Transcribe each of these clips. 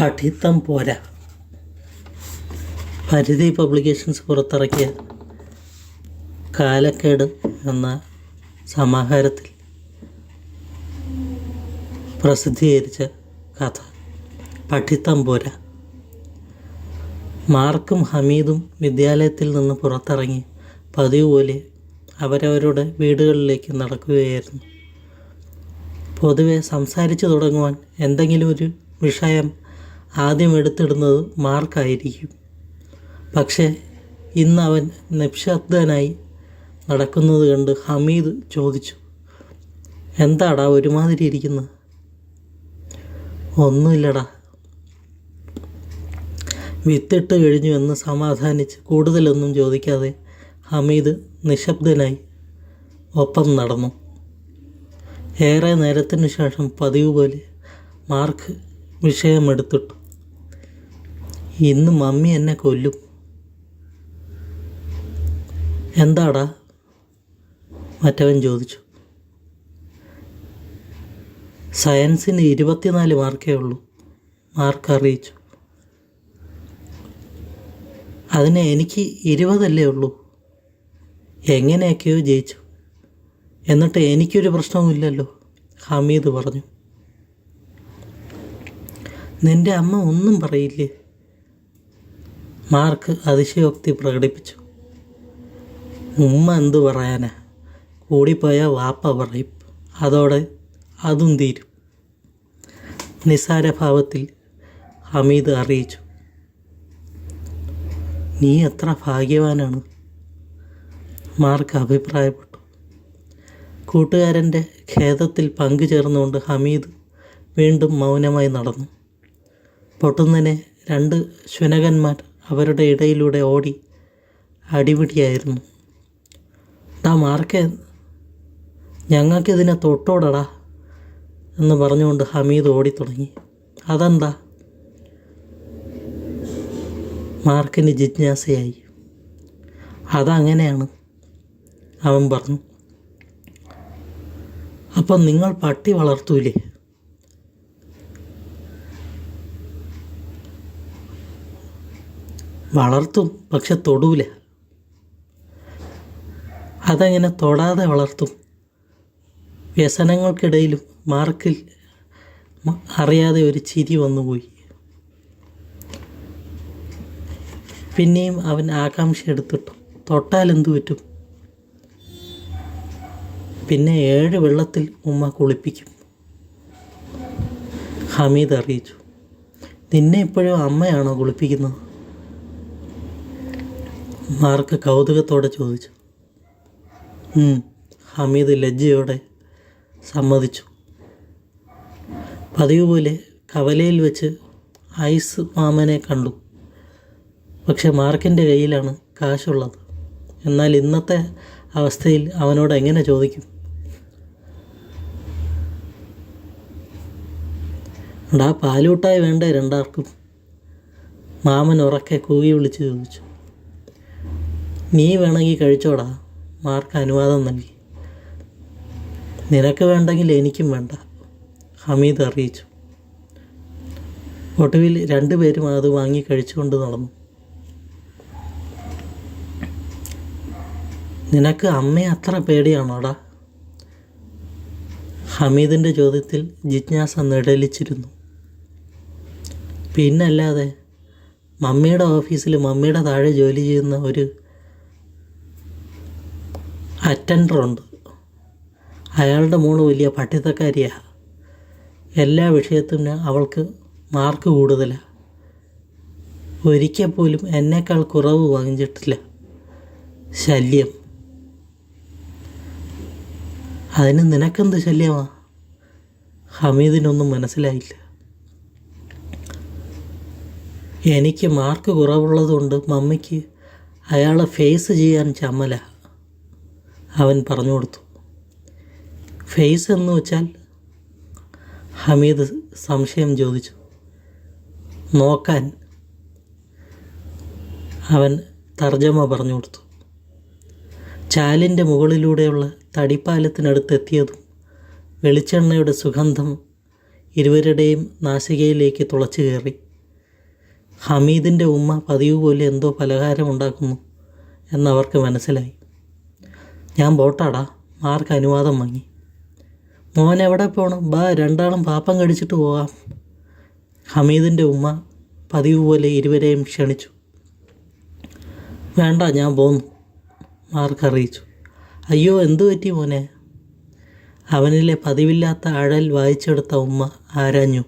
പഠിത്തം പോരാ. പരിധി പബ്ലിക്കേഷൻസ് പുറത്തിറക്കിയ കാലക്കേട് എന്ന സമാഹാരത്തിൽ പ്രസിദ്ധീകരിച്ച കഥ പഠിത്തം പോരാ. മാർക്കും ഹമീദും വിദ്യാലയത്തിൽ നിന്ന് പുറത്തിറങ്ങി പതിവ് പോലെ അവരവരുടെ വീടുകളിലേക്ക് നടക്കുകയായിരുന്നു. പൊതുവെ സംസാരിച്ചു തുടങ്ങുവാൻ എന്തെങ്കിലും ഒരു വിഷയം ആദ്യം എടുത്തിടുന്നത് മാർക്കായിരിക്കും. പക്ഷേ ഇന്ന് അവൻ നിശബ്ദനായി നടക്കുന്നത് കണ്ട് ഹമീദ് ചോദിച്ചു എന്താടാ ഒരുമാതിരി ഇരിക്കുന്നത് ഒന്നുമില്ലടാ. വിത്തിട്ട് കഴിഞ്ഞു എന്ന് സമാധാനിച്ച് കൂടുതലൊന്നും ചോദിക്കാതെ ഹമീദ് നിശബ്ദനായി ഒപ്പം നടന്നു. ഏറെ നേരത്തിനു ശേഷം പതിവ് പോലെ മാർക്ക് വിഷയമെടുത്തിട്ടു. ഇന്ന് മമ്മി എന്നെ കൊല്ലും. എന്താടാ? മറ്റവൻ ചോദിച്ചു. സയൻസിന് ഇരുപത്തിനാല് മാർക്കേ ഉള്ളൂ. മാർക്ക് അറിയിച്ചു അതിന് എനിക്ക് ഇരുപതല്ലേ ഉള്ളൂ. എങ്ങനെയൊക്കെയോ ജയിച്ചു. എന്നിട്ട് എനിക്കൊരു പ്രശ്നവുമില്ലല്ലോ ഹമീദ് പറഞ്ഞു. നിന്റെ അമ്മ ഒന്നും പറയില്ലേ? മാർക്ക് അതിശയോക്തി പ്രകടിപ്പിച്ചു. ഉമ്മ എന്തു പറയാനാ? കൂടിപ്പോയാൽ വാപ്പ പറയും. അതോടെ അതും തീരും. നിസാരഭാവത്തിൽ ഹമീദ് അറിയിച്ചു. നീ എത്ര ഭാഗ്യവാനാണ്? മാർക്ക് അഭിപ്രായപ്പെട്ടു. കൂട്ടുകാരന്റെ ഖേദത്തിൽ പങ്കുചേർന്നുകൊണ്ട് ഹമീദ് വീണ്ടും മൗനമായി നടന്നു. പൊട്ടുന്നതിനെ രണ്ട് ശുനകന്മാർ അവരുടെ ഇടയിലൂടെ ഓടി അടിപിടിയായിരുന്നു. ഡാ മാർക്കേ ഞങ്ങൾക്കിതിനെ തൊട്ടോടടാ എന്ന് പറഞ്ഞുകൊണ്ട് ഹമീദ് ഓടിത്തുടങ്ങി. അതെന്താ? മാർക്കിന് ജിജ്ഞാസയായി. അതങ്ങനെയാണ് അവൻ പറഞ്ഞു. അപ്പം നിങ്ങൾ പട്ടി വളർത്തൂലേ? വളർത്തും പക്ഷെ തൊടൂല. അതങ്ങനെ തൊടാതെ വളർത്തും. വ്യസനങ്ങൾക്കിടയിലും മാർക്കിൽ അറിയാതെ ഒരു ചിരി വന്നുപോയി. പിന്നെയും അവൻ ആകാംക്ഷ എടുത്തിട്ടു. തൊട്ടാൽ എന്തു പറ്റും? പിന്നെ ഏഴ് വെള്ളത്തിൽ ഉമ്മ കുളിപ്പിക്കും. ഹമീദ് അറിയിച്ചു. നിന്നെ ഇപ്പോഴും അമ്മയാണോ കുളിപ്പിക്കുന്നത്? മാർക്ക് കൗതുകത്തോടെ ചോദിച്ചു. ഹമീദ് ലജ്ജയോടെ സമ്മതിച്ചു. പതിവ് പോലെ കവലയിൽ വെച്ച് ഐസ് മാമനെ കണ്ടു. പക്ഷെ മാർക്കിന്റെ കയ്യിലാണ് കാശുള്ളത്. എന്നാൽ ഇന്നത്തെ അവസ്ഥയിൽ അവനോട് എങ്ങനെ ചോദിക്കും? ഡാ പാലൂട്ടായി വേണ്ടേ രണ്ടാർക്കും? മാമൻ ഉറക്കെ കൂകി വിളിച്ച് ചോദിച്ചു. നീ വേണമെങ്കിൽ കഴിച്ചോടാ. മാർക്ക് അനുവാദം നൽകി. നിനക്ക് വേണ്ടെങ്കിൽ എനിക്കും വേണ്ട. ഹമീദ് അറിയിച്ചു. ഒടുവിൽ രണ്ടുപേരും അത് വാങ്ങി കഴിച്ചുകൊണ്ട് നടന്നു. നിനക്ക് അമ്മയെ അത്ര പേടിയാണോടാ? ഹമീദിന്റെ ചോദ്യത്തിൽ ജിജ്ഞാസ നിഴലിച്ചിരുന്നു. പിന്നല്ലാതെ മമ്മിയുടെ ഓഫീസിൽ മമ്മിയുടെ താഴെ ജോലി ചെയ്യുന്ന ഒരു അറ്റൻഡറുണ്ട് അയാളുടെ മോൾ വലിയ പഠിത്തക്കാരിയാണ് എല്ലാ വിഷയത്തിനും അവൾക്ക് മാർക്ക് കൂടുതലാണ് ഒരിക്കൽ പോലും എന്നേക്കാൾ കുറവ് വാങ്ങിച്ചിട്ടില്ല. ശല്യം. അതിന് നിനക്കെന്ത് ശല്യമാ? ഹമീദിനൊന്നും മനസ്സിലായില്ല. എനിക്ക് മാർക്ക് കുറവുള്ളതുകൊണ്ട് മമ്മിക്ക് അയാളെ ഫേസ് ചെയ്യാൻ ചമ്മല. അവൻ പറഞ്ഞു കൊടുത്തു. ഫേസ് എന്ന് വെച്ചാൽ ഹമീദ് സംശയം ചോദിച്ചു. നോക്കാൻ അവൻ തർജമ പറഞ്ഞു കൊടുത്തു. ചാലിന്റെ മുകളിലൂടെയുള്ള തടിപ്പാലത്തിനടുത്തെത്തിയതും വെളിച്ചെണ്ണയുടെ സുഗന്ധം ഇരുവരുടെയും നാശികയിലേക്ക് തുളച്ചു കയറി. ഹമീദിന്റെ ഉമ്മ പതിവ് പോലെ എന്തോ പലഹാരം ഉണ്ടാക്കുന്നു എന്നവർക്ക് മനസ്സിലായി. ഞാൻ പോട്ടാടാ മാർക്ക് അനുവാദം വാങ്ങി. മോൻ എവിടെ പോകണം ബാ രണ്ടാളും പാപ്പം കടിച്ചിട്ട് പോവാം. ഹമീദിന്റെ ഉമ്മ പതിവ് പോലെ ഇരുവരെയും ക്ഷണിച്ചു. വേണ്ട ഞാൻ പോന്നു. മാർക്ക് അറിയിച്ചു. അയ്യോ എന്തു പറ്റി മോനെ? അവനിലെ പതിവില്ലാത്ത അഴൽ വായിച്ചെടുത്ത ഉമ്മ ആരാഞ്ഞു?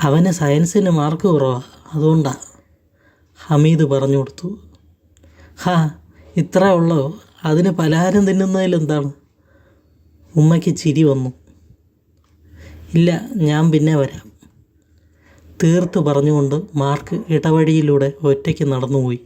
അവന് സയൻസിന് മാർക്ക് കുറവാണ് അതുകൊണ്ടാ ഹമീദ് പറഞ്ഞു കൊടുത്തു. ഹാ ഇത്ര ഉള്ളോ. അതിന് പലഹാരം തിന്നുന്നതിൽ എന്താണ്? ഉമ്മയ്ക്ക് ചിരി വന്നു. ഇല്ല ഞാൻ പിന്നെ വരാം. തീർത്ത് പറഞ്ഞുകൊണ്ട് മാർക്ക് ഇടവഴിയിലൂടെ ഒറ്റയ്ക്ക് നടന്നുപോയി.